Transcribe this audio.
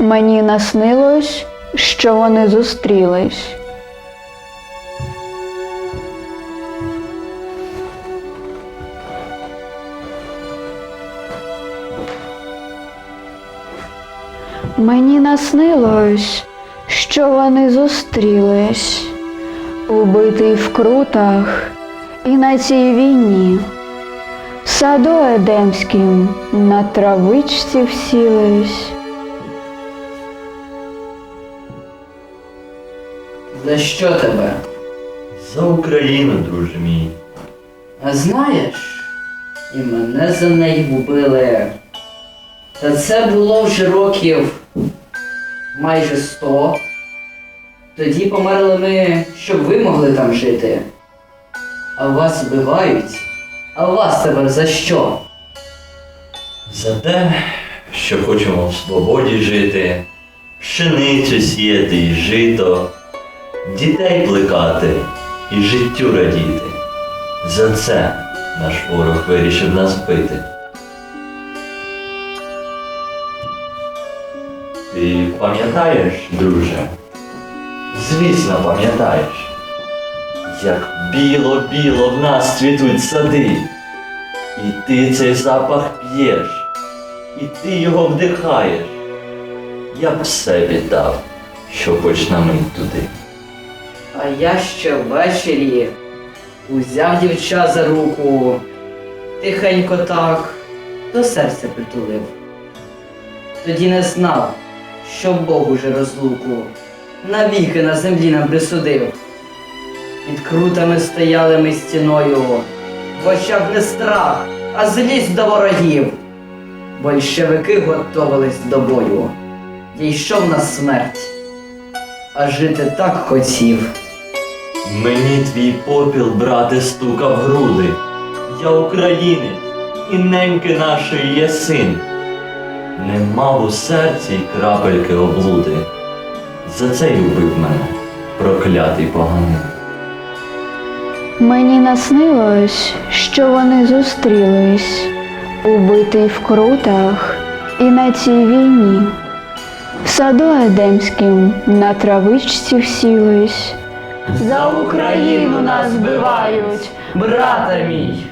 Мені наснилось, що вони зустрілись. Мені наснилось, що вони зустрілись, убитий в крутах і на цій війні. В саду Едемським на травичці всілись. За що тебе? За Україну, друже мій. А знаєш, і мене за неї вбили. Та це було вже років майже сто. Тоді померли ми, щоб ви могли там жити. А вас вбивають. А вас тепер за що? За те, що хочемо в свободі жити, пшеницю сіяти і жито, дітей плекати і життю радіти. За це наш ворог вирішив нас бити. Ти пам'ятаєш, друже? Звісно, пам'ятаєш, як біло-біло в нас цвітуть сади. І ти цей запах п'єш, і ти його вдихаєш. Я б все віддав, що хоч на мить туди. А я ще ввечері узяв дівча за руку, тихенько так до серця притулив. Тоді не знав, що Бог уже розлуку навіки на землі нам присудив. Під крутами стояли ми стіною, в очах не страх, а злість до ворогів. Большевики готовились до бою. Дійшов на смерть, а жити так хотів. Мені твій попіл, брате, стукав в груди. Я українець, і неньки нашої є син. Не мав у серці й крапельки облуди. За це й убив мене, проклятий поганин. Мені наснилось, що вони зустрілись, убитий в крутах і на цій війні. В саду Едемським на травичці всілись. За Україну нас вбивають, брата мій.